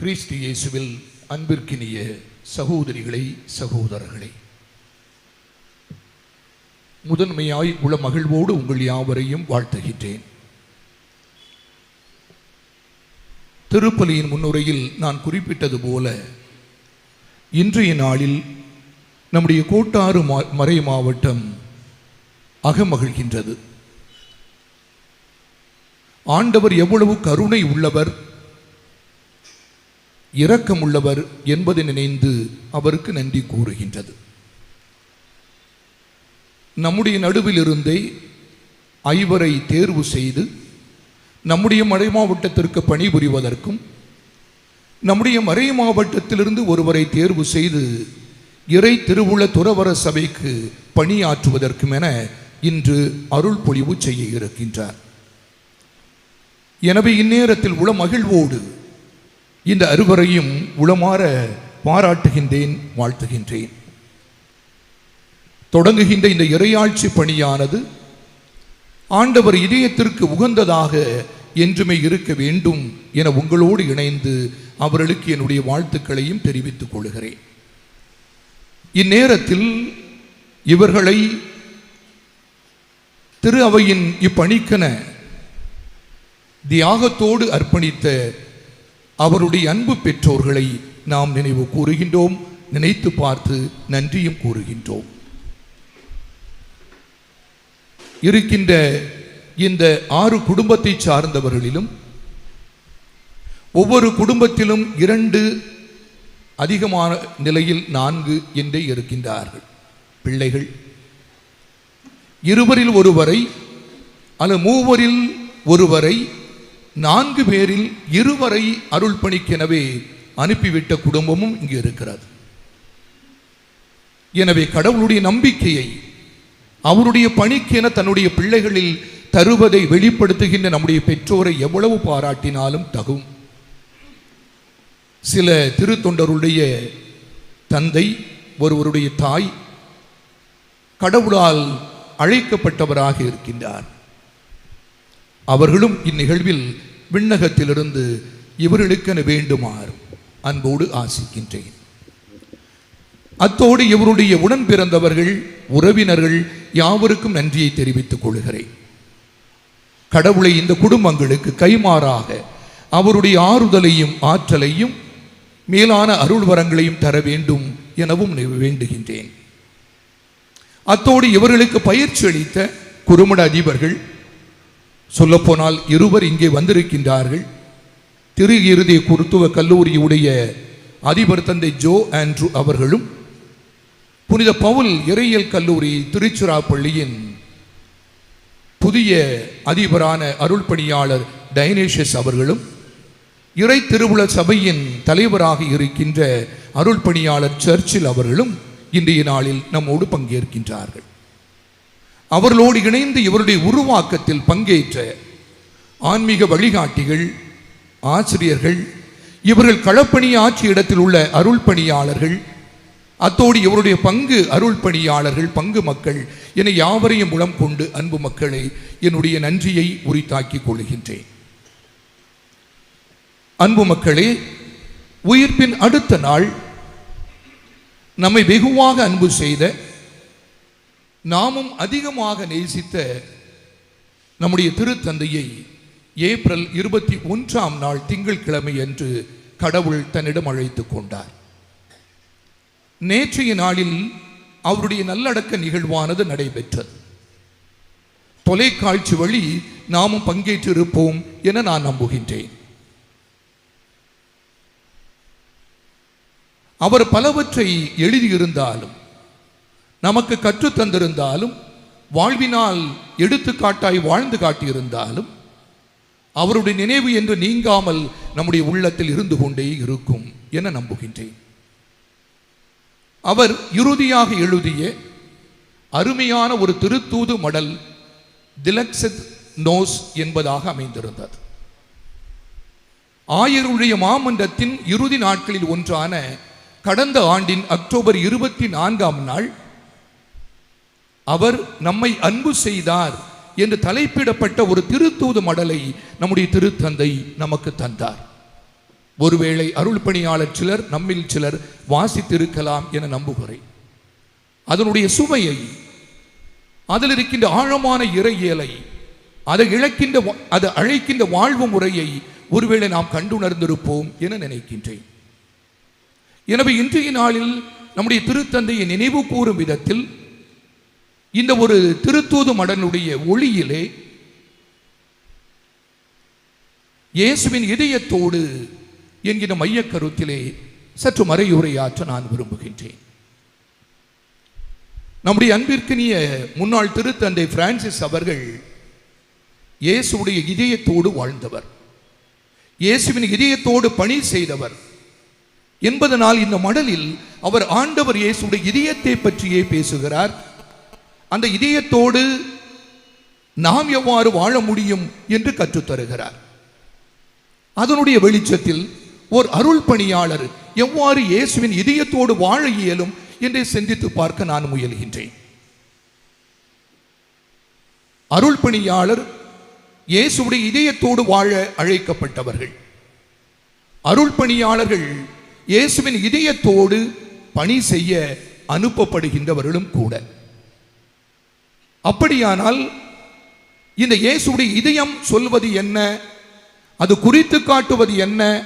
கிறிஸ்து இயேசுவில் அன்பிற்கினிய சகோதரிகளை சகோதரர்களை. முதன்மையாய் உள்ள மகிழ்வோடு உங்கள் யாவரையும் வாழ்த்துகின்றேன். திருப்பலியின் முன்னுரையில் நான் குறிப்பிட்டது போல இன்றைய நாளில் நம்முடைய கோட்டாறு மறை மாவட்டம் அகமகிழ்கின்றது. ஆண்டவர் எவ்வளவு கருணை உள்ளவர் இரக்கமுள்ளவர் என்பதை நினைந்து அவருக்கு நன்றி கூறுகின்றது. நம்முடைய நடுவில் இருந்தே ஐவரை தேர்வு செய்து நம்முடைய மறை மாவட்டத்திற்கு பணிபுரிவதற்கும் நம்முடைய மறை மாவட்டத்திலிருந்து ஒருவரை தேர்வு செய்து இறை திருவுள துறவர சபைக்கு பணியாற்றுவதற்கும் என இன்று அருள் பொழிவு செய்ய இருக்கின்றார். எனவே இந்நேரத்தில் உள மகிழ்வோடு இந்த அறுவரையும் உளமாற பாராட்டுகின்றேன் வாழ்த்துகின்றேன். தொடங்குகின்ற இந்த இறையாட்சி பணியானது ஆண்டவர் இதயத்திற்கு உகந்ததாக என்றுமே இருக்க வேண்டும் என உங்களோடு இணைந்து அவர்களுக்கு என்னுடைய வாழ்த்துக்களையும் தெரிவித்துக் கொள்கிறேன். இந்நேரத்தில் இவர்களை திரு அவையின் இப்பணிக்கென தியாகத்தோடு அர்ப்பணித்த அவருடைய அன்பு பெற்றோர்களை நாம் நினைவு கூறுகின்றோம் நினைத்து பார்த்து நன்றியும் கூறுகின்றோம். இருக்கின்ற இந்த ஆறு குடும்பத்தை சார்ந்தவர்களிலும் ஒவ்வொரு குடும்பத்திலும் இரண்டு அதிகமான நிலையில் நான்கு என்றே இருக்கின்றார்கள் பிள்ளைகள். இருவரில் ஒருவரை அல்லது மூவரில் ஒருவரை நான்கு பேரில் இருவரை அருள் பணிக்கெனவே அனுப்பிவிட்ட குடும்பமும் இங்கு இருக்கிறது. எனவே கடவுளுடைய நம்பிக்கையை அவருடைய பணிக்கென தன்னுடைய பிள்ளைகளில் தருவதை வெளிப்படுத்துகின்ற நம்முடைய பெற்றோரை எவ்வளவு பாராட்டினாலும் தகும். சில திருத்தொண்டருடைய தந்தை ஒருவருடைய தாய் கடவுளால் அழைக்கப்பட்டவராக இருக்கின்றார். அவர்களும் இந்நிகழ்வில் விண்ணகத்திலிருந்து இவர்களுக்கென வேண்டுமாறு அன்போடு ஆசிக்கின்றேன். அத்தோடு இவருடைய உடன் பிறந்தவர்கள் உறவினர்கள் யாவருக்கும் நன்றியை தெரிவித்துக் கொள்கிறேன். கடவுளை இந்த குடும்பங்களுக்கு கைமாறாக அவருடைய ஆறுதலையும் ஆற்றலையும் மேலான அருள் வரங்களையும் தர வேண்டும் எனவும் வேண்டுகின்றேன். அத்தோடு இவர்களுக்கு பயிற்சி அளித்த குறுமட அதிபர்கள் சொல்லப்போனால் இருவர் இங்கே வந்திருக்கின்றார்கள். திரு இறுதி குருத்துவ கல்லூரியுடைய அதிபர் தந்தை ஜோ ஆண்ட்ரூ அவர்களும் புனித பவுல் இறையியல் கல்லூரி திருச்சிராப்பள்ளியின் புதிய அதிபரான அருள் பணியாளர் டைனேஷஸ் அவர்களும் இறை திருவுள சபையின் தலைவராக இருக்கின்ற அருள் பணியாளர் சர்ச்சில் அவர்களும் இன்றைய நாளில் நம்மோடு பங்கேற்கின்றார்கள். அவர்களோடு இணைந்து இவருடைய உருவாக்கத்தில் பங்கேற்ற ஆன்மீக வழிகாட்டிகள் ஆசிரியர்கள் இவர்கள் களப்பணி ஆற்றிய இடத்தில் உள்ள அருள் பணியாளர்கள் அத்தோடு இவருடைய பங்கு அருள் பணியாளர்கள் பங்கு மக்கள் என யாவரையும் உளம் கொண்டு அன்பு மக்களை என்னுடைய நன்றியை உரித்தாக்கிக் கொள்கின்றேன். அன்பு மக்களே உயிர்ப்பின் அடுத்த நாள் நம்மை வெகுவாக அன்பு செய்த நாமும் அதிகமாக நேசித்த நம்முடைய திருத்தந்தையை ஏப்ரல் இருபத்தி ஒன்றாம் நாள் திங்கட்கிழமை அன்று கடவுள் தன்னிடம் அழைத்து கொண்டார். நேற்றைய நாளில் அவருடைய நல்லடக்க நிகழ்வானது நடைபெற்றது. தொலைக்காட்சி வழி நாமும் பங்கேற்றிருப்போம் என நான் நம்புகின்றேன். அவர் பலவற்றை எழுதியிருந்தாலும் நமக்கு கற்று தந்திருந்தாலும் வாழ்வினால் எடுத்துக்காட்டாய் வாழ்ந்து காட்டியிருந்தாலும் அவருடைய நினைவு என்று நீங்காமல் நம்முடைய உள்ளத்தில் இருந்து கொண்டே இருக்கும் என நம்புகின்றேன். அவர் இறுதியாக எழுதிய அருமையான ஒரு திருத்தூது மடல் திலக்ஸத் நோஸ் என்பதாக அமைந்திருந்தது. ஆயருடைய மாமன்றத்தின் இறுதி நாட்களில் ஒன்றான கடந்த ஆண்டின் அக்டோபர் இருபத்தி நான்காம் நாள் அவர் நம்மை அன்பு செய்தார் என்று தலைப்பிடப்பட்ட ஒரு திருத்தூது மடலை நம்முடைய திருத்தந்தை நமக்கு தந்தார். ஒருவேளை அருள் பணியாளர் சிலர் நம்மில் சிலர் வாசித்திருக்கலாம் என நம்புகிறேன். அதனுடைய சுவையை அதில் இருக்கின்ற ஆழமான இறையியலை அதை இழக்கின்ற அதை அழைக்கின்ற வாழ்வு முறையை ஒருவேளை நாம் கண்டுணர்ந்திருப்போம் என நினைக்கின்றேன். எனவே இன்றைய நாளில் நம்முடைய திருத்தந்தையை நினைவு கூறும் விதத்தில் இந்த ஒரு திருத்தூது மடனுடைய ஒளியிலே இயேசுவின் இதயத்தோடு என்கிற மையக் கருத்திலே சற்று மறையுரையாற்ற நான் விரும்புகின்றேன். நம்முடைய அன்பிற்கினிய முன்னாள் திருத்தந்தை பிரான்சிஸ் அவர்கள் இயேசுடைய இதயத்தோடு வாழ்ந்தவர். இயேசுவின் இதயத்தோடு பணி செய்தவர். என்பதனால் இந்த மடலில் அவர் ஆண்டவர் இயேசுடைய இதயத்தை பற்றியே பேசுகிறார். அந்த இதயத்தோடு நாம் எவ்வாறு வாழ முடியும் என்று கற்றுத்தருகிறார் அதனுடைய வெளிச்சத்தில் ஓர் அருள் பணியாளர் எவ்வாறு இயேசுவின் இதயத்தோடு வாழ இயலும் என்றே சிந்தித்து பார்க்க நான் முயல்கின்றேன். அருள் பணியாளர் இயேசுடைய இதயத்தோடு வாழ அழைக்கப்பட்டவர்கள். அருள் பணியாளர்கள் இயேசுவின் இதயத்தோடு பணி செய்ய அனுப்பப்படுகின்றவர்களும் கூட. அப்படியானால் இந்த இயேசுடைய இதயம் சொல்வது என்ன? அது குறித்து காட்டுவது என்ன?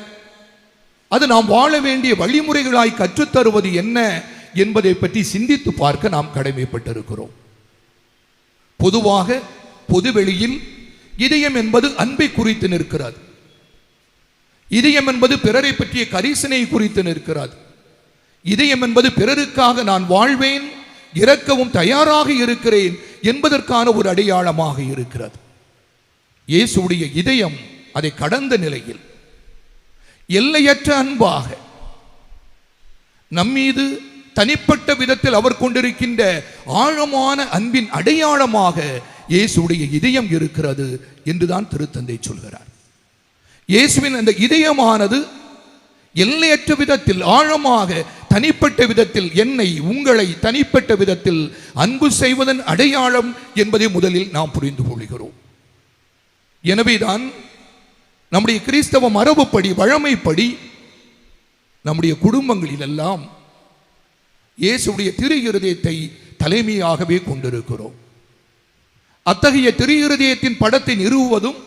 அது நாம் வாழ வேண்டிய வழிமுறைகளாய் கற்றுத்தருவது என்ன? என்பதை பற்றி சிந்தித்து பார்க்க நாம் கடமைப்பட்டிருக்கிறோம். பொதுவாக பொதுவெளியில் இதயம் என்பது அன்பை குறித்து நிற்கிறது. இதயம் என்பது பிறரை பற்றிய கரிசனை குறித்து நிற்கிறது. இதயம் என்பது பிறருக்காக நான் வாழ்வேன் இறக்கவும் தயாராக இருக்கிறேன் என்பதற்கான ஒரு அடையாளமாக இருக்கிறது. இயேசுடைய இதயம் அதை கடந்த நிலையில் எல்லையற்ற அன்பாக நம்மீது தனிப்பட்ட விதத்தில் அவர் கொண்டிருக்கின்ற ஆழமான அன்பின் அடையாளமாக இயேசுடைய இதயம் இருக்கிறது என்றுதான் திருத்தந்தை சொல்கிறார். இயேசுவின் அந்த இதயமானது எல்லையற்ற விதத்தில் ஆழமாக தனிப்பட்ட விதத்தில் என்னை உங்களை தனிப்பட்ட விதத்தில் அன்பு செய்வதன் அடையாளம் என்பதை முதலில் நாம் புரிந்து கொள்கிறோம். எனவேதான் நம்முடைய கிறிஸ்தவ மரபுப்படி வழமைப்படி நம்முடைய குடும்பங்களிலெல்லாம் இயேசுடைய திரு இருதயத்தை தலைமையாகவே கொண்டிருக்கிறோம். அத்தகைய திரு இருதயத்தின் படத்தை நிறுவுவதும்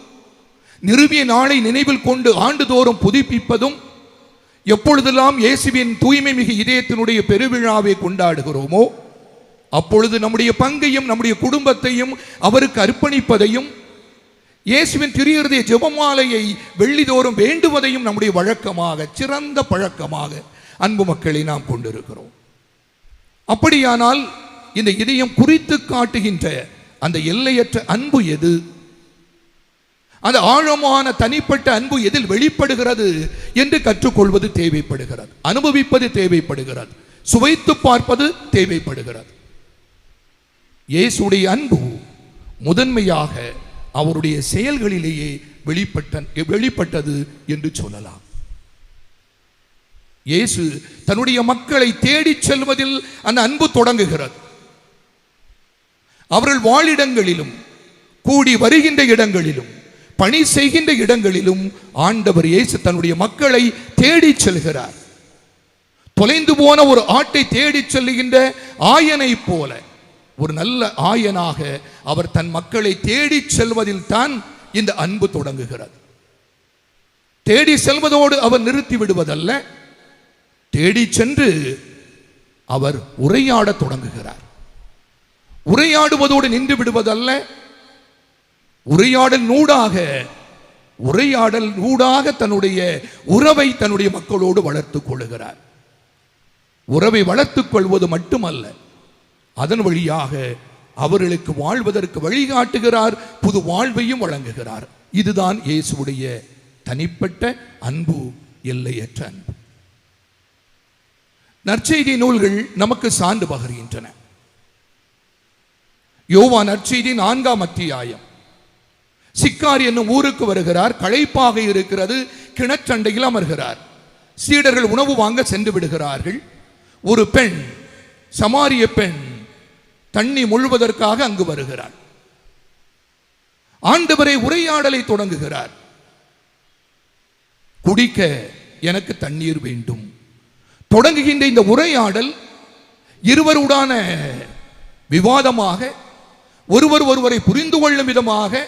நிறுவிய நாளை நினைவில் கொண்டு ஆண்டுதோறும் புதுப்பிப்பதும் எப்பொழுதெல்லாம் இயேசுவின் தூய்மை மிகு இதயத்தினுடைய பெருவிழாவை கொண்டாடுகிறோமோ அப்பொழுது நம்முடைய பங்கையும் நம்முடைய குடும்பத்தையும் அவருக்கு அர்ப்பணிப்பதையும் இயேசுவின் திரியருடைய ஜெபமாலையை வெள்ளிதோறும் வேண்டுவதையும் நம்முடைய வழக்கமாக சிறந்த பழக்கமாக அன்பு மக்களை நாம் கொண்டிருக்கிறோம். அப்படியானால் இந்த இதயம் குறித்து காட்டுகின்ற அந்த எல்லையற்ற அன்பு எது? அந்த ஆழமான தனிப்பட்ட அன்பு எதில் வெளிப்படுகிறது என்று கற்றுக்கொள்வது தேவைப்படுகிறது. அனுபவிப்பது தேவைப்படுகிறது. சுவைத்து பார்ப்பது தேவைப்படுகிறது. இயேசுடைய அன்பு முதன்மையாக அவருடைய செயல்களிலேயே வெளிப்பட்ட வெளிப்பட்டது என்று சொல்லலாம். இயேசு தன்னுடைய மக்களை தேடிச் செல்வதில் அந்த அன்பு தொடங்குகிறது. அவர்கள் வாழிடங்களிலும் கூடி வருகின்ற இடங்களிலும் பணி செய்கின்ற இடங்களிலும் ஆண்டவர் இயேசு தன்னுடைய மக்களை தேடி செல்கிறார். தொலைந்து போன ஒரு ஆட்டை தேடி செல்லுகின்ற ஆயனை போல ஒரு நல்ல ஆயனாக அவர் தன் மக்களை தேடி செல்வதில் தான் இந்த அன்பு தொடங்குகிறது. தேடி செல்வதோடு அவர் நிறுத்தி விடுவதல்ல தேடி சென்று அவர் உரையாடத் தொடங்குகிறார். உரையாடுவதோடு நின்று விடுவதல்ல உரையாடல் நூடாக உரையாடல் நூடாக தன்னுடைய உறவை தன்னுடைய மக்களோடு வளர்த்துக் கொள்கிறார் உறவை வளர்த்துக் கொள்வது மட்டுமல்ல அதன் வழியாக அவர்களுக்கு வாழ்வதற்கு வழிகாட்டுகிறார் புது வாழ்வையும் வழங்குகிறார். இதுதான் இயேசுடைய தனிப்பட்ட அன்பு எல்லையற்ற அன்பு. நற்செய்தி நூல்கள் நமக்கு சான்று பகர்கின்றன. யோவா நற்செய்தி நான்காம் அத்தியாயம். சிக்கார் என்னும் ஊருக்கு வருகிறார். களைப்பாக இருக்கிறது. கிணற்றண்டையில் அமர்கிறார். சீடர்கள் உணவு வாங்க சென்று விடுகிறார்கள். ஒரு பெண் சமாரிய பெண் தண்ணி முழுவதற்காக அங்கு வருகிறார் ஆண்டவரை உரையாடலை தொடங்குகிறார். குடிக்க எனக்கு தண்ணீர் வேண்டும். தொடங்குகின்ற இந்த உரையாடல் இருவருடான விவாதமாக ஒருவர் ஒருவரை புரிந்து கொள்ளும் விதமாக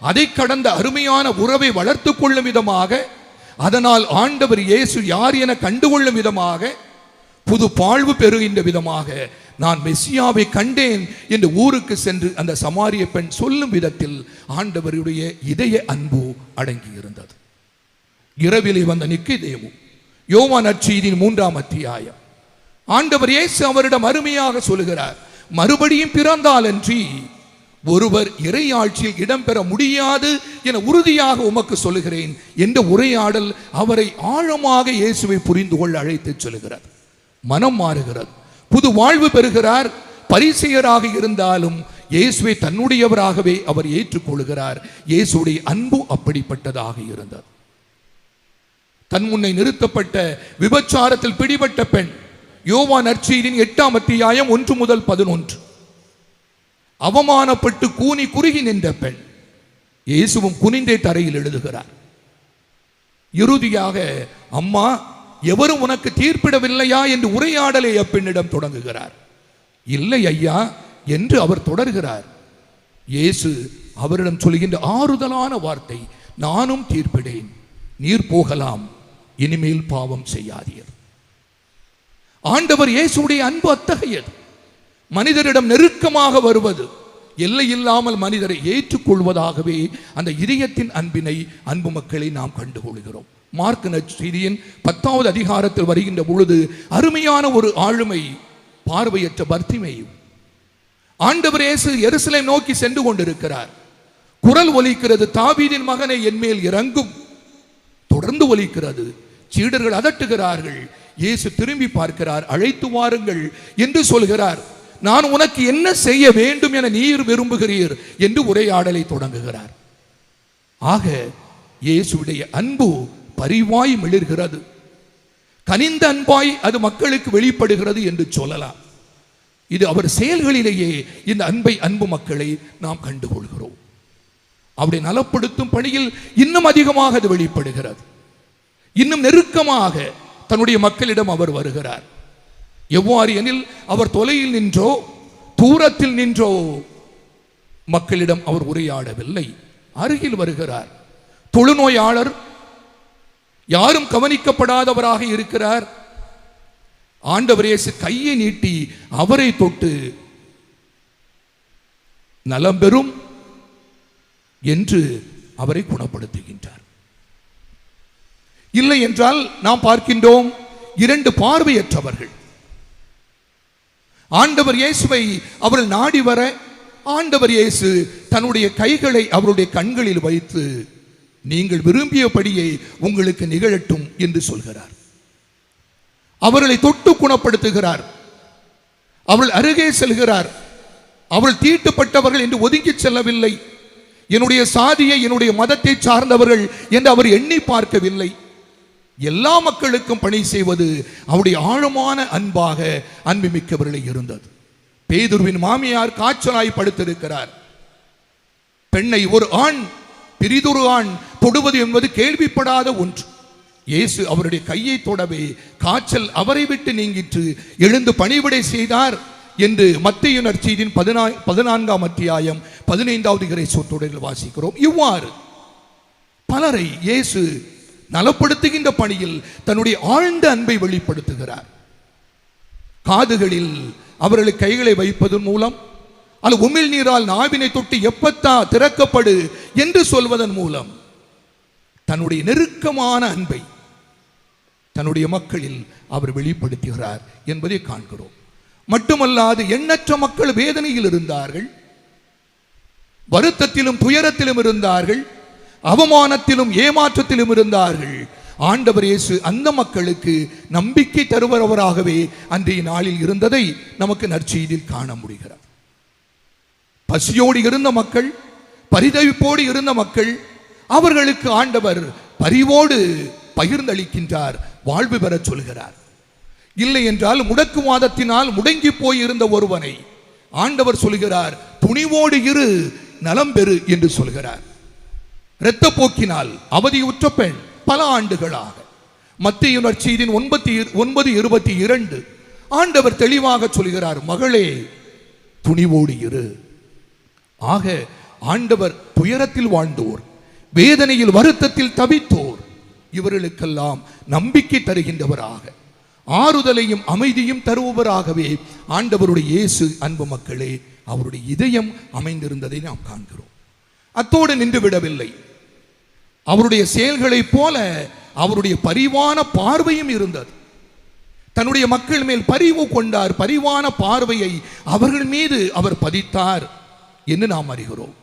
அதை கடந்த அருமையான உறவை வளர்த்து கொள்ளும் விதமாக அதனால் ஆண்டவர் இயேசு யார் என கண்டுகொள்ளும் விதமாக புது பாழ்வு பெறுகின்ற விதமாக நான் மெஸ்ஸியாவை கண்டேன் என்று ஊருக்கு சென்று அந்த சமாரிய பெண் சொல்லும் விதத்தில் ஆண்டவருடைய இதய அன்பு அடங்கி இருந்தது இரவிலே வந்த நிக்கிதேவும் யோவான் நற்செய்தியின் மூன்றாம் அத்தியாயம். ஆண்டவர் இயேசு அவரிடம் அருமையாக சொல்லுகிறார் மறுபடியும் பிறந்தாலன்றி ஒருவர் இறையாட்சியில் இடம்பெற முடியாது என உறுதியாக உமக்கு சொல்லுகிறேன் என்ற உரையாடல் அவரை ஆழமாக இயேசுவை புரிந்து கொள்ள அழைத்துச் சொல்லுகிறார் மனம் மாறுகிறது. புது வாழ்வு பெறுகிறார். பரிசெயராக இருந்தாலும் இயேசுவை தன்னுடையவராகவே அவர் ஏற்றுக்கொள்கிறார். இயேசுடைய அன்பு அப்படிப்பட்டதாக இருந்தது. தன் முன்னை நிறுத்தப்பட்ட விபச்சாரத்தில் பிடிபட்ட பெண் யோவா நற்செய்தியின் எட்டாம் அத்தியாயம் ஒன்று முதல் பதினொன்று. அவமானப்பட்டு கூனி குறுகி நின்ற பெண் இயேசுவும் குனிந்தே தரையில் எழுதுகிறார். இறுதியாக அம்மா எவரும் உனக்கு தீர்ப்பிடவில்லையா? என்று உரையாடலை அப்பெண்ணிடம் தொடங்குகிறார். இல்லை ஐயா என்று அவர் தொடர்கிறார். இயேசு அவரிடம் சொல்கின்ற ஆறுதலான வார்த்தை நானும் தீர்ப்பிடேன் நீர் போகலாம் இனிமேல் பாவம் செய்யாதீர். ஆண்டவர் இயேசுடைய அன்பு அத்தகையது. மனிதரிடம் நெருக்கமாக வருவது எல்லை இல்லாமல் மனிதரை ஏற்றுக்கொள்வதாகவே அந்த இதயத்தின் அன்பினை அன்பு மக்களை நாம் கண்டுகொள்கிறோம் மார்க் செய்தியின் பத்தாவது அதிகாரத்தில் வருகின்ற பொழுது அருமையான ஒரு ஆளுமை பார்வையற்ற பர்த்திமையும் ஆண்டவர் இயேசு எருசலேம் நோக்கி சென்று கொண்டிருக்கிறார். குரல் ஒலிக்கிறது தாவீதின் மகனை என்மேல் இறங்கும். தொடர்ந்து ஒலிக்கிறது சீடர்கள் அதட்டுகிறார்கள். இயேசு திரும்பி பார்க்கிறார் அழைத்து வாருங்கள் என்று சொல்கிறார். நான் உனக்கு என்ன செய்ய வேண்டும் என நீர் விரும்புகிறீர் என்று உரையாடலை தொடங்குகிறார். ஆக இயேசுடைய அன்பு பரிவாய் மிளிர்கிறது. கனிந்த அன்பாய் அது மக்களுக்கு வெளிப்படுகிறது என்று சொல்லலாம். இது அவர் செயல்களிலேயே இந்த அன்பை அன்பு மக்களை நாம் கண்டுகொள்கிறோம். அவருடைய நலப்படுத்தும் பணியில் இன்னும் அதிகமாக அது வெளிப்படுகிறது. இன்னும் நெருக்கமாக தன்னுடைய மக்களிடம் அவர் வருகிறார். எவ்வாறு எனில் அவர் தொலையில் நின்றோ தூரத்தில் நின்றோ மக்களிடம் அவர் உரையாடவில்லை. அருகில் வருகிறார். தொழுநோயாளர் யாரும் கவனிக்கப்படாதவராக இருக்கிறார். ஆண்டவர் இயேசு கையை நீட்டி அவரை தொட்டு நலம் பெறும் என்று அவரை குணப்படுத்துகின்றார். இல்லை என்றால் நாம் பார்க்கின்றோம் இரண்டு பார்வையற்றவர்கள். ஆண்டவர் இயேசுவை அவர்கள் நாடி வர ஆண்டவர் இயேசு தன்னுடைய கைகளை அவருடைய கண்களில் வைத்து நீங்கள் விரும்பியபடியே உங்களுக்கு நிகழட்டும் என்று சொல்கிறார். அவர்களை தொட்டு குணப்படுத்துகிறார். அவள் அருகே செல்கிறார். அவள் தீட்டுப்பட்டவர்கள் என்று ஒதுங்கி செல்லவில்லை. என்னுடைய சாதியை என்னுடைய மதத்தை சார்ந்தவர்கள் என்று அவர் எண்ணி பார்க்கவில்லை. எல்லா மக்களுக்கும் பணி செய்வது அவருடைய ஆழமான அன்பாக அன்புமிக்கவர்களை இருந்தது. பேதுருவின் மாமியார் காய்ச்சலாய் படுத்திருக்கிறார். பெண்ணை ஒரு ஆண் பிரிதொரு ஆண் தொடுவது என்பது கேள்விப்படாத ஒன்று. இயேசு அவருடைய கையை தொடவே காய்ச்சல் அவரை விட்டு நீங்கிற்று எழுந்து பணிவிடை செய்தார் என்று மத்திய நற்செய்தியின் பதினா பதினான்காம் அத்தியாயம் பதினைந்தாவது இறை சொற்றொடரில் வாசிக்கிறோம். இவ்வாறு பலரை இயேசு நலப்படுத்துகின்ற பணியில் தன்னுடைய ஆழ்ந்த அன்பை வெளிப்படுத்துகிறார். காதுகளில் அவர்களுக்கு கைகளை வைப்பதன் மூலம் அல்ல உமிழ் நீரால் நாவினை தொட்டு எப்பத்தா திறக்கப்படு என்று சொல்வதன் மூலம் தன்னுடைய நெருக்கமான அன்பை தன்னுடைய மக்களில் அவர் வெளிப்படுத்துகிறார் என்பதை காண்கிறோம். மட்டுமல்லாது எண்ணற்ற மக்கள் வேதனையில் இருந்தார்கள் வருத்தத்திலும் துயரத்திலும் இருந்தார்கள் அவமானத்திலும் ஏமாற்றத்திலும் இருந்தார்கள். ஆண்டவர் இயேசு அந்த மக்களுக்கு நம்பிக்கை தருபவராகவே அன்றைய நாளில் இருந்ததை நமக்கு நற்செய்தியில் காண முடிகிறார் பசியோடு இருந்த மக்கள் பரிதவிப்போடு இருந்த மக்கள் அவர்களுக்கு ஆண்டவர் பரிவோடு பகிர்ந்தளிக்கின்றார் வாழ்வு பெறச் சொல்கிறார். இல்லை என்றால் முடக்குவாதத்தினால் முடங்கி போயிருந்த ஒருவனை ஆண்டவர் சொல்கிறார் துணிவோடு இரு நலம் பெறு என்று சொல்கிறார். இரத்தப்போக்கினால் அவதியுற்ற பெண் பல ஆண்டுகளாக. மத்திய நற்செய்தியின் ஒன்பத்தி ஒன்பது இருபத்தி இரண்டு. ஆண்டவர் தெளிவாக சொல்கிறார் மகளே துணிவோடு இரு. ஆக ஆண்டவர் துயரத்தில் வாழ்ந்தோர் வேதனையில் வருத்தத்தில் தவித்தோர் இவர்களுக்கெல்லாம் நம்பிக்கை தருகின்றவராக. ஆறுதலையும் அமைதியும் தருபவராகவே ஆண்டவருடைய இயேசு அன்பு மக்களே அவருடைய இதயம் அமைந்திருந்ததை நாம் காண்கிறோம். அத்தோடு நின்று விடவில்லை. அவருடைய செயல்களைப் போல அவருடைய பரிவான பார்வையும் இருந்தது. தன்னுடைய மக்கள் மேல் பரிவு கொண்டார். பரிவான பார்வையை அவர்கள் மீது அவர் பதித்தார் என்று நாம் அறிகிறோம்.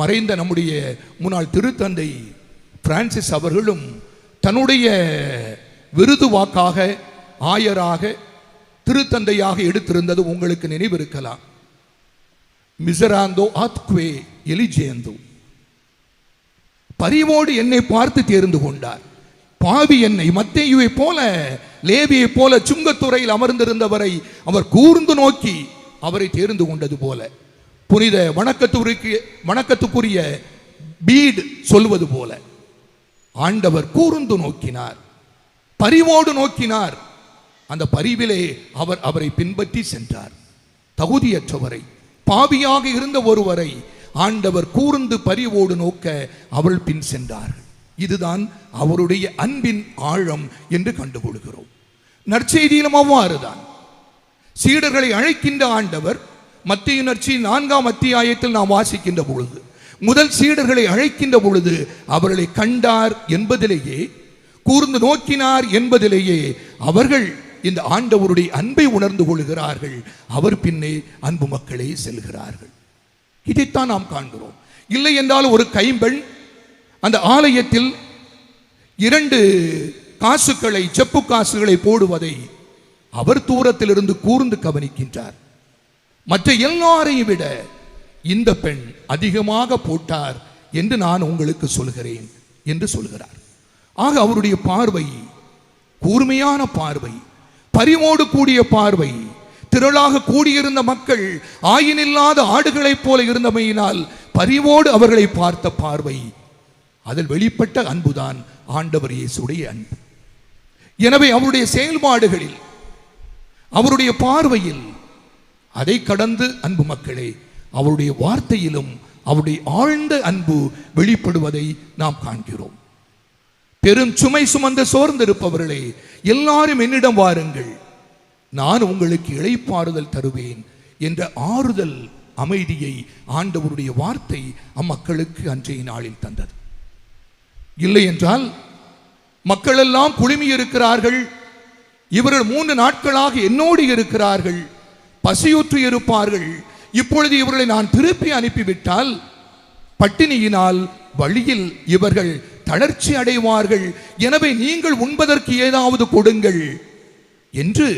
மறைந்த நம்முடைய முன்னாள் திருத்தந்தை பிரான்சிஸ் அவர்களும் தன்னுடைய விருது வாக்காக ஆயராக திருத்தந்தையாக எடுத்திருந்தது உங்களுக்கு நினைவிருக்கலாம். மிசராந்தோ ஆத்குவே எலிஜேந்தோ. பரிவோடு என்னை பார்த்து தேர்ந்து கொண்டார். பாவி என்னை மத்தேயுவை போல லேவியை போல சுங்கத்துறையில் அமர்ந்திருந்தவரை அவர் கூர்ந்து நோக்கி அவரை தேர்ந்து கொண்டது போல. புனித வணக்கத்துக்கு வணக்கத்துக்குரிய பீடு சொல்வது போல. ஆண்டவர் கூர்ந்து நோக்கினார். பரிவோடு நோக்கினார். அந்த பரிவிலே அவர் அவரை பின்பற்றி சென்றார். தகுதியற்றவரை பாவியாக இருந்த ஒருவரை ஆண்டவர் கூர்ந்து பரிவோடு நோக்க அவள் பின் சென்றார்கள். இதுதான் அவருடைய அன்பின் ஆழம் என்று கண்டுகொள்கிறோம். நற்செய்தியிலும் அவ்வாறுதான் சீடர்களை அழைக்கின்ற ஆண்டவர் மத்திய உணர்ச்சி நான்காம் அத்தியாயத்தில் நாம் வாசிக்கின்ற பொழுது முதல் சீடர்களை அழைக்கின்ற பொழுது அவர்களை கண்டார் என்பதிலேயே கூர்ந்து நோக்கினார் என்பதிலேயே அவர்கள் இந்த ஆண்டவருடைய அன்பை உணர்ந்து கொள்கிறார்கள். அவர் பின்னே அன்பு மக்களே செல்கிறார்கள். இதைத்தான் நாம் காண்கிறோம். இல்லை என்றால் ஒரு கைம்பெண் அந்த ஆலயத்தில் இரண்டு காசுகளை செப்பு காசுகளை போடுவதை அவர் தூரத்திலிருந்து கூர்ந்து கவனிக்கின்றார். மற்ற எல்லாரையும் விட இந்த பெண் அதிகமாக போட்டார் என்று நான் உங்களுக்கு சொல்கிறேன் என்று சொல்கிறார். ஆக அவருடைய பார்வை கூர்மையான பார்வை பரிவோடு கூடிய பார்வை திரளாக கூடியிருந்த மக்கள் ஆயினில்லாத ஆடுகளைப் போல இருந்தமையினால் பரிவோடு அவர்களை பார்த்த பார்வை. அதில் வெளிப்பட்ட அன்புதான் ஆண்டவர் இயேசுடைய அன்பு. எனவே அவருடைய செயல்பாடுகளில் அவருடைய பார்வையில் அதை கடந்து அன்பு மக்களே அவருடைய வார்த்தையிலும் அவருடைய ஆழ்ந்த அன்பு வெளிப்படுவதை நாம் காண்கிறோம். பெரும் சுமை சுமந்து சோர்ந்திருப்பவர்களே எல்லாரும் என்னிடம் வாருங்கள். நான் உங்களுக்கு இழைப்பாறுதல் தருவேன் என்ற ஆறுதல் அமைதியை ஆண்டவருடைய வார்த்தை அம்மக்களுக்கு அன்றைய நாளில் தந்தது. இல்லை என்றால் மக்களெல்லாம் குழுமி இருக்கிறார்கள் இவர்கள் மூன்று நாட்களாக என்னோடு இருக்கிறார்கள். பசியுற்று இருப்பார்கள். இப்பொழுது இவர்களை நான் திருப்பி அனுப்பிவிட்டால் பட்டினியினால் வழியில் இவர்கள் தளர்ச்சி அடைவார்கள். எனவே நீங்கள் உண்பதற்கு ஏதாவது கொடுங்கள் என்று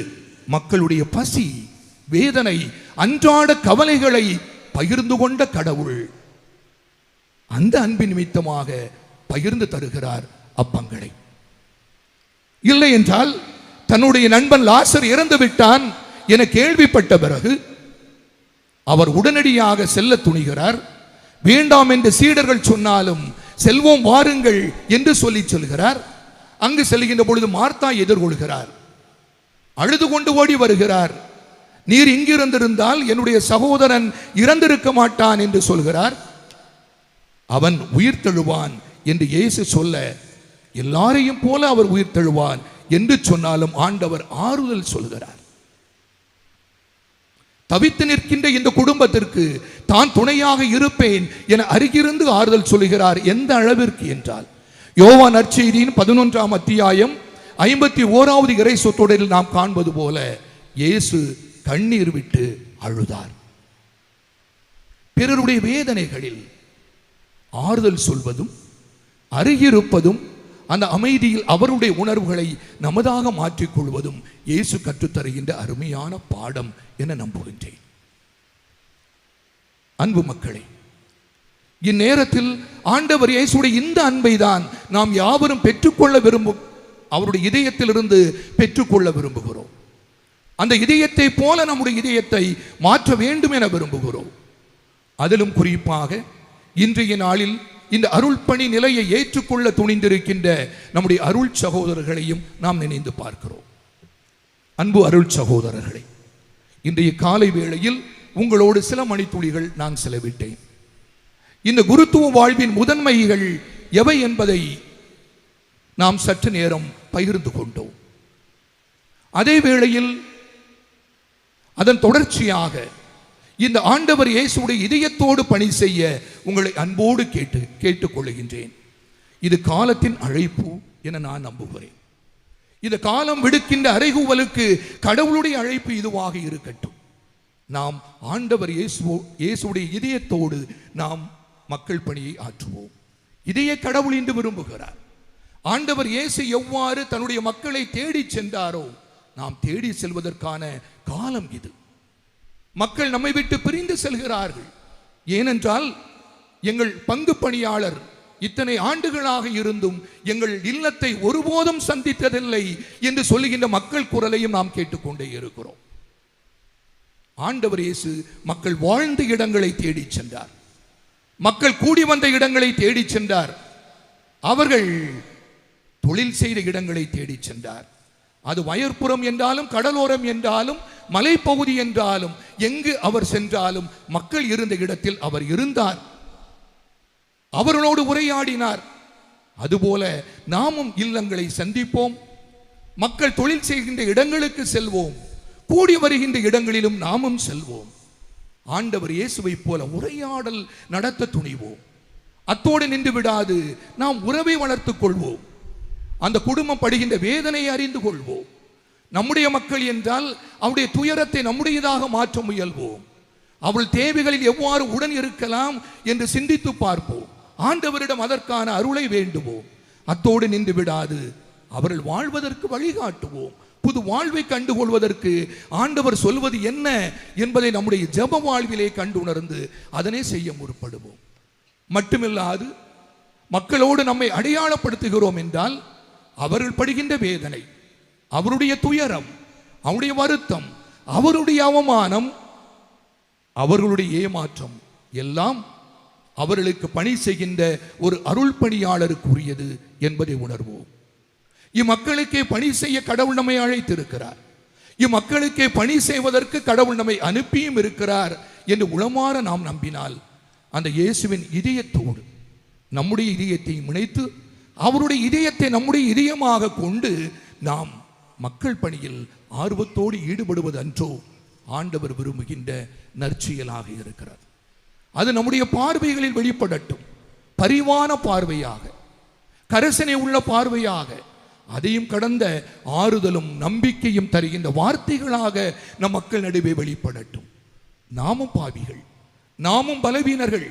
மக்களுடைய பசி வேதனை அன்றாட கவலைகளை பகிர்ந்து கொண்ட கடவுள் அந்த அன்பின் நிமித்தமாக பகிர்ந்து தருகிறார் அப்பங்களை. இல்லை என்றால் தன்னுடைய நண்பன் லாசர் இறந்து விட்டான் என கேள்விப்பட்ட பிறகு அவர் உடனடியாக செல்ல துணிகிறார். வேண்டாம் என்று சீடர்கள் சொன்னாலும் செல்வோம் வாருங்கள் என்று சொல்லி சொல்கிறார். அங்கு செல்கின்ற பொழுது மார்த்தா எதிர்கொள்கிறார். அழுது கொண்டு ஓடி வருகிறார். நீர் இங்கிருந்திருந்தால் என்னுடைய சகோதரன் இறந்திருக்க மாட்டான் என்று சொல்கிறார். அவன் உயிர் தழுவான் என்று இயேசு சொல்ல எல்லாரையும் போல அவர் உயிர் தழுவான் என்று சொன்னாலும் ஆண்டவர் ஆறுதல் சொல்கிறார். தவித்து நிற்கின்ற இந்த குடும்பத்திற்கு தான் துணையாக இருப்பேன் என அருகிருந்து ஆறுதல் சொல்கிறார் எந்த அளவிற்கு என்றால் யோவா நற்செய்தியின் பதினொன்றாம் அத்தியாயம் ஐம்பத்தி ஓராவது இறை சொத்தொடரில் நாம் காண்பது போல இயேசு கண்ணீர் விட்டு அழுதார். பிறருடைய வேதனைகளில் ஆறுதல் சொல்வதும் அருகிருப்பதும் அந்த அமைதியில் அவருடைய உணர்வுகளை நமதாக மாற்றிக்கொள்வதும் இயேசு கற்றுத்தருகின்ற அருமையான பாடம் என நம்புகின்றேன். அன்பு மக்களே இந்நேரத்தில் ஆண்டவர் இயேசுடைய இந்த அன்பை தான் நாம் யாவரும் பெற்றுக்கொள்ள விரும்பும் அவருடைய இதயத்திலிருந்து பெற்றுக்கொள்ள விரும்புகிறோம். அந்த இதயத்தை போல நம்முடைய இதயத்தை மாற்ற வேண்டும் என விரும்புகிறோம். அதிலும் குறிப்பாக இன்றைய நாளில் இந்த அருள்பணி நிலையை ஏற்றுக்கொள்ள துணிந்திருக்கின்ற நம்முடைய அருள் சகோதரர்களையும் நாம் நினைந்து பார்க்கிறோம். அன்பு அருள் சகோதரர்களை இன்றைய காலை வேளையில் உங்களோடு சில மணித்துளிகள் நான் செலவிட்டேன். இந்த குருத்துவ வாழ்வின் முதன்மைகள் எவை என்பதை நாம் சற்று நேரம் பகிர்ந்து கொண்டோம். அதே வேளையில் அதன் தொடர்ச்சியாக இந்த ஆண்டவர் இயேசுடைய இதயத்தோடு பணி செய்ய உங்களை அன்போடு கேட்டு கேட்டுக்கொள்கின்றேன். இது காலத்தின் அழைப்பு என நான் நம்புகிறேன். இந்த காலம் விடுக்கின்ற அறைகூவலுக்கு கடவுளுடைய அழைப்பு இதுவாக இருக்கட்டும். நாம் ஆண்டவர் இயேசு இயேசுடைய இதயத்தோடு நாம் மக்கள் பணியை ஆற்றுவோம். இதய கடவுள் என்று விரும்புகிறார். ஆண்டவர் இயேசு எவ்வாறு தன்னுடைய மக்களை தேடி சென்றாரோ நாம் தேடி செல்வதற்கான காலம் இது. மக்கள் நம்மை விட்டு பிரிந்து செல்கிறார்கள். ஏனென்றால் எங்கள் பங்கு பணியாளர் இத்தனை ஆண்டுகளாக இருந்தும் எங்கள் இல்லத்தை ஒருபோதும் சந்தித்ததில்லை என்று சொல்லுகின்ற மக்கள் குரலையும் நாம் கேட்டுக்கொண்டே இருக்கிறோம். ஆண்டவர் இயேசு மக்கள் வாழ்ந்த இடங்களை தேடிச் சென்றார். மக்கள் கூடி வந்த இடங்களை தேடிச் சென்றார். அவர்கள் தொழில் செய்த இடங்களை தேடிச் சென்றார். அது வயற்புறம் என்றாலும் கடலோரம் என்றாலும் மலைப்பகுதி என்றாலும் எங்கு அவர் சென்றாலும் மக்கள் இருந்த இடத்தில் அவர் இருந்தார். அவர்களோடு உரையாடினார். அதுபோல நாமும் இல்லங்களை சந்திப்போம். மக்கள் தொழில் செய்கின்ற இடங்களுக்கு செல்வோம். கூடி வருகின்ற இடங்களிலும் நாமும் செல்வோம். ஆண்டவர் இயேசுவைப் போல உரையாடல் நடத்த துணிவோம். அத்தோடு நின்று விடாது நாம் உறவை வளர்த்துக் கொள்வோம். அந்த குடும்பம் படுகின்ற வேதனையை அறிந்து கொள்வோம். நம்முடைய மக்கள் என்றால் அவருடைய துயரத்தை நம்முடையதாக மாற்ற முயல்வோம். அவள் தேவைகளில் எவ்வாறு உடன் இருக்கலாம் என்று சிந்தித்து பார்ப்போம். ஆண்டவரிடம் அதற்கான அருளை வேண்டுவோம். அத்தோடு நின்று விடாது. அவர்கள் வாழ்வதற்கு வழிகாட்டுவோம். புது வாழ்வை கண்டுகொள்வதற்கு ஆண்டவர் சொல்வது என்ன என்பதை நம்முடைய ஜெப வாழ்விலே கண்டு உணர்ந்து அதனை செய்ய முற்படுவோம். மட்டுமில்லாது மக்களோடு நம்மை அடையாளப்படுத்துகிறோம் என்றால் அவர்கள் படுகின்ற வேதனை அவருடைய துயரம் அவருடைய வருத்தம் அவருடைய அவமானம் அவர்களுடைய ஏமாற்றம் எல்லாம் அவர்களுக்கு பணி செய்கின்ற ஒரு அருள் பணியாளருக்குரியது என்பதை உணர்வோம். இம்மக்களுக்கே பணி செய்ய கடவுள் நம்மை அழைத்திருக்கிறார். இம்மக்களுக்கே பணி செய்வதற்கு கடவுள் நம்மை அனுப்பியும் இருக்கிறார் என்று உளமாற நாம் நம்பினால் அந்த இயேசுவின் இதயத்தோடு நம்முடைய இதயத்தை இணைத்து அவருடைய இதயத்தை நம்முடைய இதயமாக கொண்டு நாம் மக்கள் பணியில் ஆர்வத்தோடு ஈடுபடுவது அன்றோ ஆண்டவர் விரும்புகின்ற நற்செயலாக இருக்கிறது. அது நம்முடைய பார்வைகளில் வெளிப்படட்டும். பரிவான பார்வையாக கரசனை உள்ள பார்வையாக அதையும் கடந்த ஆறுதலும் நம்பிக்கையும் தருகின்ற வார்த்தைகளாக நம் மக்கள் நடுவே வெளிப்படட்டும். நாமும் பாவிகள் நாமும் பலவீனர்கள்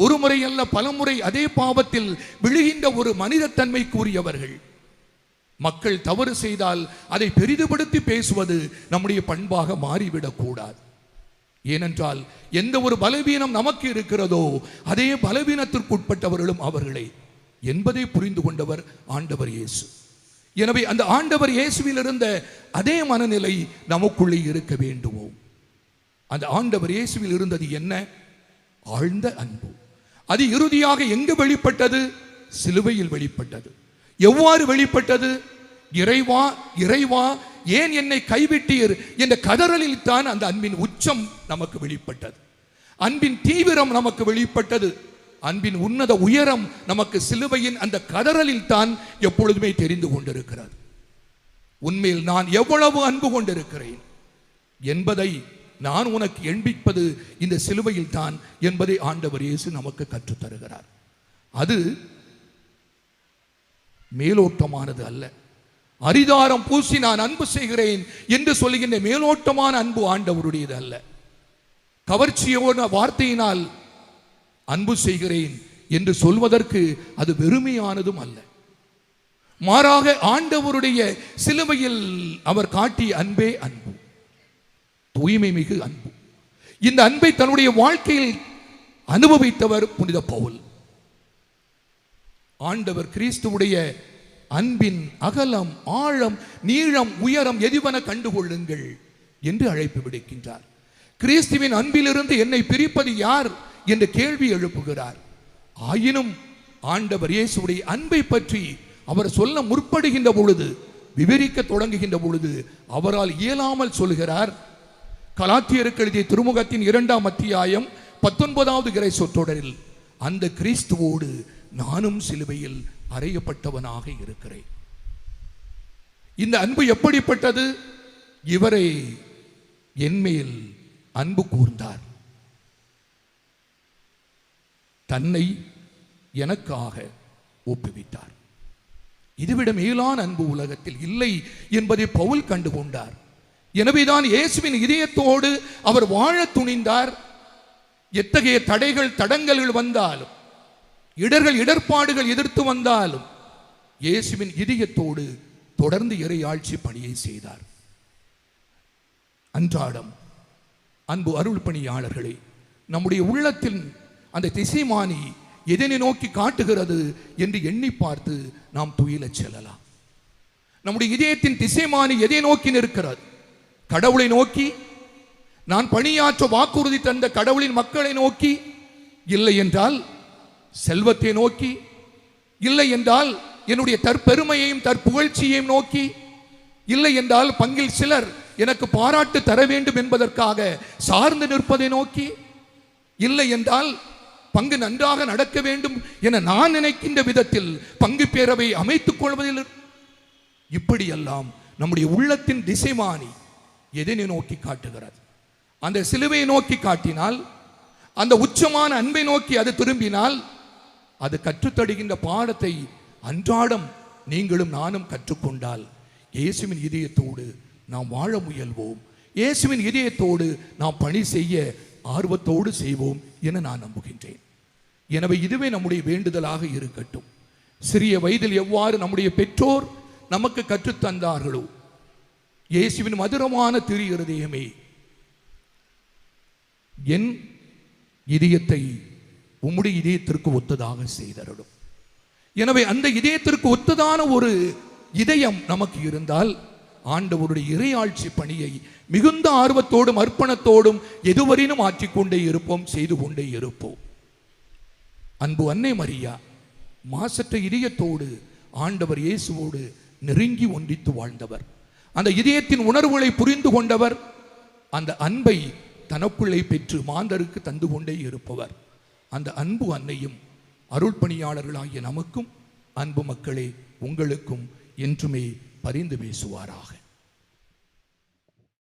ஒரு முறை அல்ல பலமுறை அதே பாவத்தில் விழுகின்ற ஒரு மனிதத்தன்மை கூறியவர்கள் மக்கள் தவறு செய்தால் அதை பெரிதுபடுத்தி பேசுவது நம்முடைய பண்பாக மாறிவிடக் கூடாது ஏனென்றால் எந்த ஒரு பலவீனம் நமக்கு இருக்கிறதோ அதே பலவீனத்திற்குட்பட்டவர்களும் அவர்களே என்பதை புரிந்து கொண்டவர் ஆண்டவர் இயேசு. எனவே அந்த ஆண்டவர் இயேசுவில் இருந்த அதே மனநிலை நமக்குள்ளே இருக்க வேண்டுமோ? அந்த ஆண்டவர் இயேசுவில் இருந்தது என்ன? ஆழ்ந்த அன்பு. அது இறுதியாக எங்கு வெளிப்பட்டது? சிலுவையில் வெளிப்பட்டது. எவ்வாறு வெளிப்பட்டது? இறைவா இறைவா ஏன் என்னை கைவிட்டீர்? என்ற கதறலில் தான் அந்த அன்பின் உச்சம் நமக்கு வெளிப்பட்டது. அன்பின் தீவிரம் நமக்கு வெளிப்பட்டது. அன்பின் உன்னத உயரம் நமக்கு சிலுவையின் அந்த கதறலில் தான் எப்பொழுதுமே தெரிந்து கொண்டிருக்கிறது. உண்மையில் நான் எவ்வளவு அன்பு கொண்டிருக்கிறேன் என்பதை நான் உனக்கு எண்பிப்பது இந்த சிலுவையில் தான் என்பதை ஆண்டவர் இயேசு நமக்கு கற்றுத் தருகிறார் அது மேலோட்டமானது அல்ல. அரிதாரம் பூசி நான் அன்பு செய்கிறேன் என்று சொல்லுகின்ற மேலோட்டமான அன்பு ஆண்டவருடையது அல்ல. கவர்ச்சியோட வார்த்தையினால் அன்பு செய்கிறேன் என்று சொல்வதற்கு அது வெறுமையானதும் அல்ல. மாறாக ஆண்டவருடைய சிலுவையில் அவர் காட்டிய அன்பே அன்பு. தூய்மை மிகு அன்பு. இந்த அன்பை தன்னுடைய வாழ்க்கையில் அனுபவித்தவர் புனித பவுல். ஆண்டவர் கிறிஸ்துவுடைய அன்பின் அகலம் ஆழம் நீளம் உயரம் எதுவென கண்டுகொள்ளுங்கள் என்று அழைப்பு விடுக்கின்றார். கிறிஸ்துவின் அன்பிலிருந்து என்னை பிரிப்பது யார் என்ற கேள்வி எழுப்புகிறார். ஆயினும் ஆண்டவர் இயேசுடைய அன்பை பற்றி அவர் சொல்ல முற்படுகின்ற பொழுது விவரிக்க தொடங்குகின்ற பொழுது அவரால் இயலாமல் சொல்கிறார் கலாத்தியருக்கு எழுதிய திருமுகத்தின் இரண்டாம் அத்தியாயம் பத்தொன்பதாவது கிரை சொற்றொடரில் அந்த கிறிஸ்துவோடு நானும் சிலுவையில் அறையப்பட்டவனாக இருக்கிறேன். இந்த அன்பு எப்படிப்பட்டது? இவரை என்மேல் அன்பு கூர்ந்தார். தன்னை எனக்காக ஒப்புவித்தார். இதுவிட மேலான அன்பு உலகத்தில் இல்லை என்பதை பவுல் கண்டு கொண்டார் எனவேதான் இயேசுவின் இதயத்தோடு அவர் வாழ துணிந்தார். எத்தகைய தடைகள் தடங்கல்கள் வந்தாலும் இடர்கள் இடர்பாடுகள் எதிர்த்து வந்தாலும் இயேசுவின் இதயத்தோடு தொடர்ந்து இறையாட்சி பணியை செய்தார். அன்றாடம் அன்பு அருள் பணியாளர்களே நம்முடைய உள்ளத்தில் அந்த திசைமானி எதனை நோக்கி காட்டுகிறது என்று எண்ணி பார்த்து நாம் துயிலச் செல்லலாம். நம்முடைய இதயத்தின் திசைமானி எதை நோக்கி நிற்கிறது? கடவுளை நோக்கி நான் பணியாற்ற வாக்குறுதி தந்த கடவுளின் மக்களை நோக்கி இல்லை என்றால் செல்வத்தை நோக்கி இல்லை என்றால் என்னுடைய தற்பெருமையையும் தற்புகழ்ச்சியையும் நோக்கி இல்லை என்றால் பங்கில் சிலர் எனக்கு பாராட்டு தர வேண்டும் என்பதற்காக சார்ந்து நிற்பதை நோக்கி இல்லை என்றால் பங்கு நன்றாக நடக்க வேண்டும் என நான் நினைக்கின்ற விதத்தில் பங்கு பேரவை அமைத்துக் கொள்வதில் இப்படியெல்லாம் நம்முடைய உள்ளத்தின் திசைமானி எதனை நோக்கி காட்டுகிறது அந்த சிலுவையை நோக்கி காட்டினால் அந்த உச்சமான அன்பை நோக்கி அது திரும்பினால் அது கற்றுத்தடுகின்ற பாடத்தை அன்றாடம் நீங்களும் நானும் கற்றுக்கொண்டால் இயேசுவின் இதயத்தோடு நாம் வாழ முயல்வோம். இயேசுவின் இதயத்தோடு நாம் பணி செய்ய ஆர்வத்தோடு செய்வோம் என நான் நம்புகின்றேன். எனவே இதுவே நம்முடைய வேண்டுதலாக இருக்கட்டும். சிறிய வயதில் எவ்வாறு நம்முடைய பெற்றோர் நமக்கு கற்றுத்தந்தார்களோ இயேசுவின் மதுரமான திரு இருதயமே. என் இதயத்தை உம்முடைய இதயத்திற்கு ஒத்ததாக செய்தருடும் எனவே அந்த இதயத்திற்கு ஒத்ததான ஒரு இதயம் நமக்கு இருந்தால் ஆண்டவருடைய இறையாட்சி பணியை மிகுந்த ஆர்வத்தோடும் அர்ப்பணத்தோடும் எதுவரையிலும் ஆற்றிக்கொண்டே இருப்போம் செய்து கொண்டே இருப்போம். அன்பு அன்னை மரியா மாசற்ற இதயத்தோடு ஆண்டவர் இயேசுவோடு நெருங்கி ஒன்றித்து வாழ்ந்தவர். அந்த இதயத்தின் உணர்வுகளை புரிந்து கொண்டவர் அந்த அன்பை தனக்குள்ளே பெற்று மாந்தருக்கு தந்து கொண்டே இருப்பவர். அந்த அன்பு அன்னையும் அருள் பணியாளர்களாகிய நமக்கும் அன்பு மக்களே உங்களுக்கும் என்றுமே பரிந்து பேசுவாராக.